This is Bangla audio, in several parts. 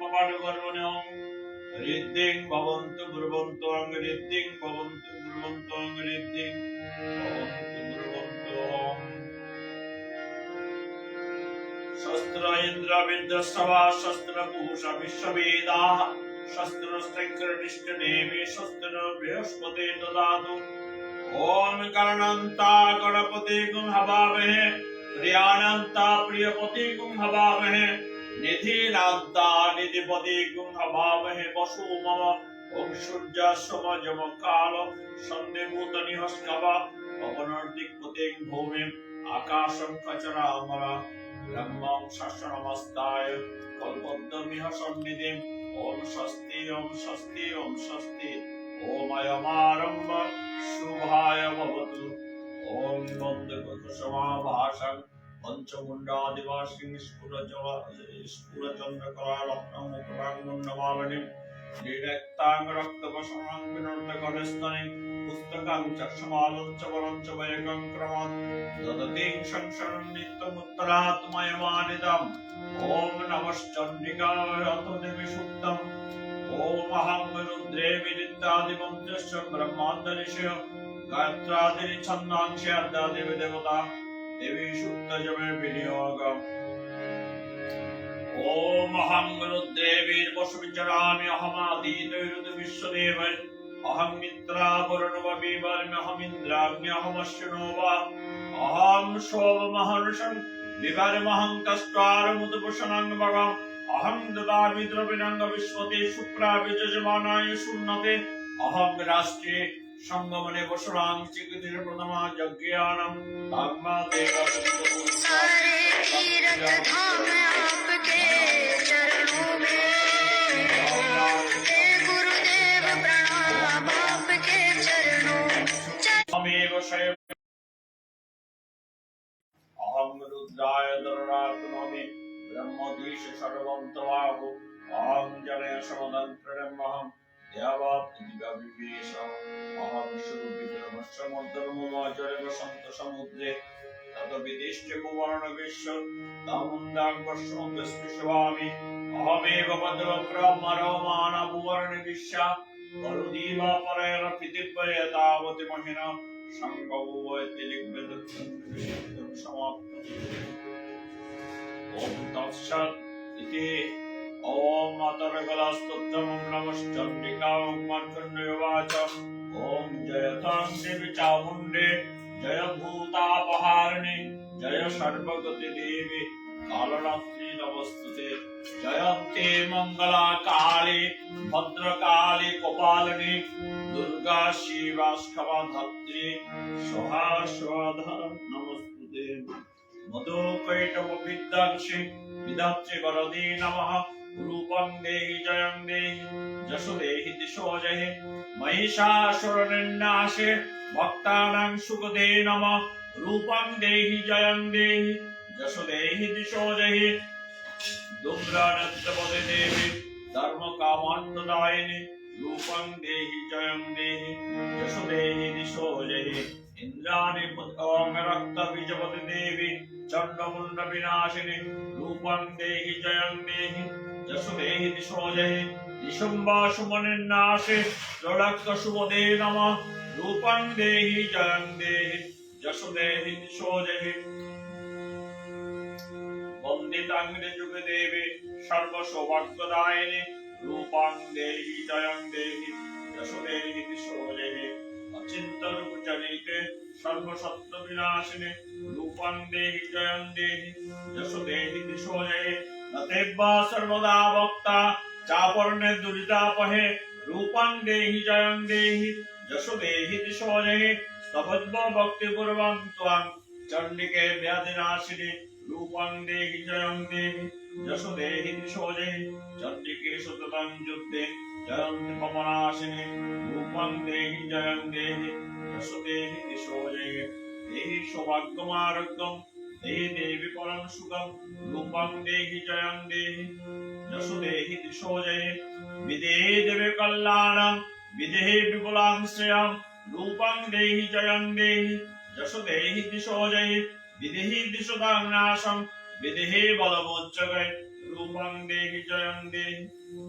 पपाटकर्मण्यं ऋद्धिं भवन्तु ब्रुवन्तु ऋद्धिं भवन्तु ब्रुवन्तु ऋद्धिं भवन्तु ब्रुवन्तु शस्त्र इन्द्र विद्रस्तवा शस्त्र पूष विश्ववेदाः शस्त्रस्त्रकृष्ट देवी शस्त्र बृहस्पति ददातु ॐ कर्णन्ता गणपति गुं हवामहे प्रियानन्ता प्रियपति गुं हवामहे निधिनान्ता निधिपति गुं हवामहे वसु मम ॐ सूर्याश्वम जम काल सन्निभूत निहस्कव पवनर्दिक्पतिं भूमिम् आकाशं कचरामर ब्रह्मं शशनमस्ताय कल्पद्रमिह सन्निधिम् ॐ स्वस्ति ॐ स्वस्ति ॐ स्वस्ति ॐ अयमारम्भ शुभाय भवतु ॐ वन्दकुसमाभाषं पञ्चमुण्डादिवासिं स्फुरचन्द्रकलालग्नमुपराङ्गुण्डमालिनीं निरक्तां रक्तवसनं विनर्तकरस्तने पुस्तकं चक्षमालं च वरं च वयकं क्रमात् ददतीं संशरं नित्यमुत्तरात्मयमानिदम् ॐ नमश्चण्डिकाय अथ देवि सुप्तम् ॐ अहं रुद्रे विदित्तादिमन्त्रस्य ब्रह्मान्तरिषय गायत्रादिनि छन्दांशि अर्धादेवी देवता ദേവീ শুক্তজমে বিনিয়োগം ഓം അഹം ഗുരുദേവീർ വസുവിചരാമി അഹമാതീതൈരുത് വിശ്വദേവൻ അഹം മിത്രാപുരണവീവർമ്യഹമിന്ദ്രാഗ്ന്യഹമശ്വനോവ അഹം ശോഭമഹർഷൻ വിവരമഹം കഷ്ടാരമുദ്ഭൂഷണാംഗമകം അഹം ദദാമി ദ്രവിണാംഗ വിശ്വത്തെ ശുക്രാഭിജമാനായ ശൂന്യത്തെ അഹം രാഷ്ട്രീയ সঙ্গমনে পরশুরাম শ্রীকৃতির প্রথমা যজ্ঞানম ধর্মা দেবা অহং রুদ্রায় দরণাত্মে ব্রহ্মদ্বেষ সর্বন্তবাহু অহং জনে সমদন্ত্রমহম সন্ত সমুদ্রে তত বিদিষ্টে কুবর্ণ বিশ্ব তামুন্দাঙ্গস্পৃশভামি অহমেব ভদ্রক্রমরমানবুবর্ণ বিশ্বা গরুদীবাপরেণ পৃথিব্যে তাবতি মহিনা সঙ্গবুবয়তি লিখবে সমাপ্ত ওম তৎসৎ ইতি समुद्रे तत विदिष्ट भुवर्ण विश्व तामुन्दाङ्गस्मृशवामि अहमेव भद्रक्रमरोमान भुवर्ण विश्या वरुदीवा परैर पितिपय तावति महिना संभवति लिग्बदत्तं समाप्तम् ॐ तत्सत् इति ॐ अतर्गलस्तुत्रं नमश्चण्डिका मार्कण्डेयवाच ॐ जयतां देवि चामुण्डे जय भूतापहारिणि जय सर्वगतिदेवी कालरात्रि नमस्तुते जयन्ते मङ्गला काली भद्रकाली कपालिनी दुर्गा शिवाष्टवा धत्रि स्वाहा स्वाधा नमस्तुते मधुकैटवविद्यांसि विधात्रि वरदे नमः রূপং দেহি, জয়ং দেহি যশো দেহি দিশো জয়ে মহিষাসুরনির্নাশে ভক্তানাং সুখদে নম, রূপং দেহি, জয়ং দেহি যশো দেহি দিশো জয়ে দুম্রানন্দপদে দেবী ধর্ম কামান্তদায়িনী রূপং দেহি, জয়ং দেহি যশো দেহি দিশো জয়ে ইন্দ্রাণি রক্ত বীজপতি দেবী চন্দ্রমুন্ড বিনাশিনী, রূপং দেহি, জয়ং দেহি যশবে হিতি সমজয়ে নিশুম্বা সুমনের নাশে ললাক্ত সুমদে নমা রূপং দেহি জয়ং দেহি যশবে হিতি সমজয়ে বন্দিতাং যুগে দেবে সর্বসৌভাগ্যদায়িনী রূপাং দেহি জয়ং দেহি সর্বসত্ত্ব বিনাশিনে রূপাং দেহি জয়ং দেহি যশো দেহি দিশো জয়ে নতেব্বা সর্বদা বক্তা চাপর্ণে দুরিতাপহে রূপং দেহি জয়ং দেহি যশো দেহি দিশো জহে স্তবদ্ব ভক্তিপূর্বং ত্বং চণ্ডিকে ব্যাধিনাশিনি রূপং দেহি জয়ং দেহি যশো দেহি দিশো চণ্ডিকে সুতরাং যুদ্ধে জয়ং কমনাশিনি রূপং দেহি জয়ং দেহি যশো দেহি দিশো দেহি সৌভাগ্যমারোগ্যম देवि परं सुखं रूपं देहि जयं देहि यशो देहि दिशो देहि विदेहि देवि कल्याणं विदेहि विपुलां श्रियं रूपं देहि जयं देहि यशो देहि दिशो देहि विदेहि दिशतां नाशं विदेहि बलमुच्चकै रूपं देहि जयं देहि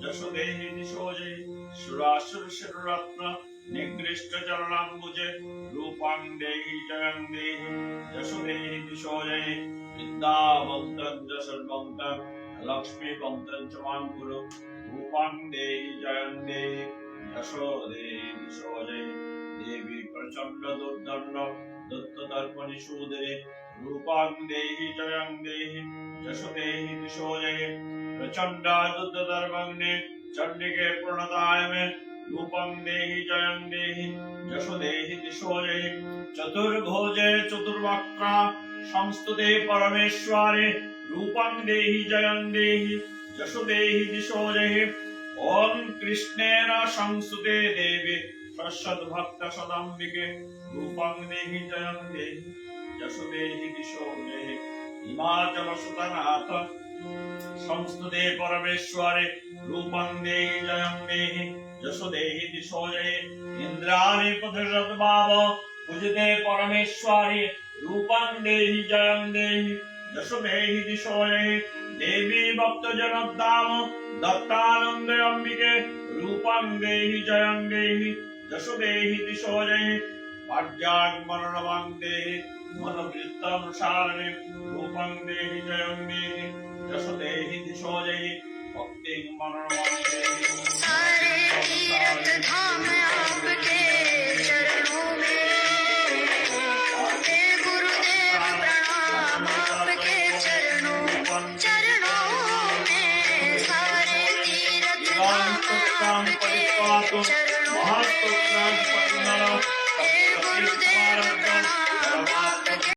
यशो देहि दिशो जयि सुरासुर शिररत्न निगृष्ट चरणाम्बुजे रूपं देहि जयं देहि यशो देहि दिशो जयि विद्यावन्तं च सर्वं तं लक्ष्मीवन्तं च माँ कुरु। रूपं देहि जयं देहि यशो देहि दिशो जयि देवी प्रचण्ड दुर्दण्ड, दत्तदर्पणि सुदरे रूपं देहि जयं देहि यशो देहि दिशो जयि प्रचण्ड दुर्दर्पणे चण्डिके प्रणताय मे রূপং দেহি জয়ং দেহি, যশো দেহি দিশো চতুর্ভোজে চতুর্বক্রা সংস্তুতে পরমেশ্বরে রূপং দেহি জয়ং দেহি, যশো দেহি দিশো ওম কৃষ্ণের সংস্তুতে দেবে সশদ ভক্ত সদাম্বিকে রূপং দেহি জয়ং দেহি, যশো দেহি দিশো দেহি, হিমাচল সুতনাথ সংস্তুতে পরমেশ্বরে, রূপং দেহি, জয়ং দেহি যশো দেহি দিশো ইন্দ্রানি ইন্দ্রাণি পথরত ভাব পূজতে পরমেশ্বরে, রূপং দেহি, জয়ং দেহি যশো দেহি দিশোজয়ে দেবী ভক্ত জনদাম দত্তানন্দ অম্বিকে, রূপং দেহি, জয়ং দেহি যশো দেহি দিশো জয়ে পার্যাগমরণবাং দেহি মনোবৃত্তম সারণে, রূপং দেহি, জয়ং দেহি। जये भक्तिं मरणवां देहि सारे तीर्थ धाम आपके चरणों में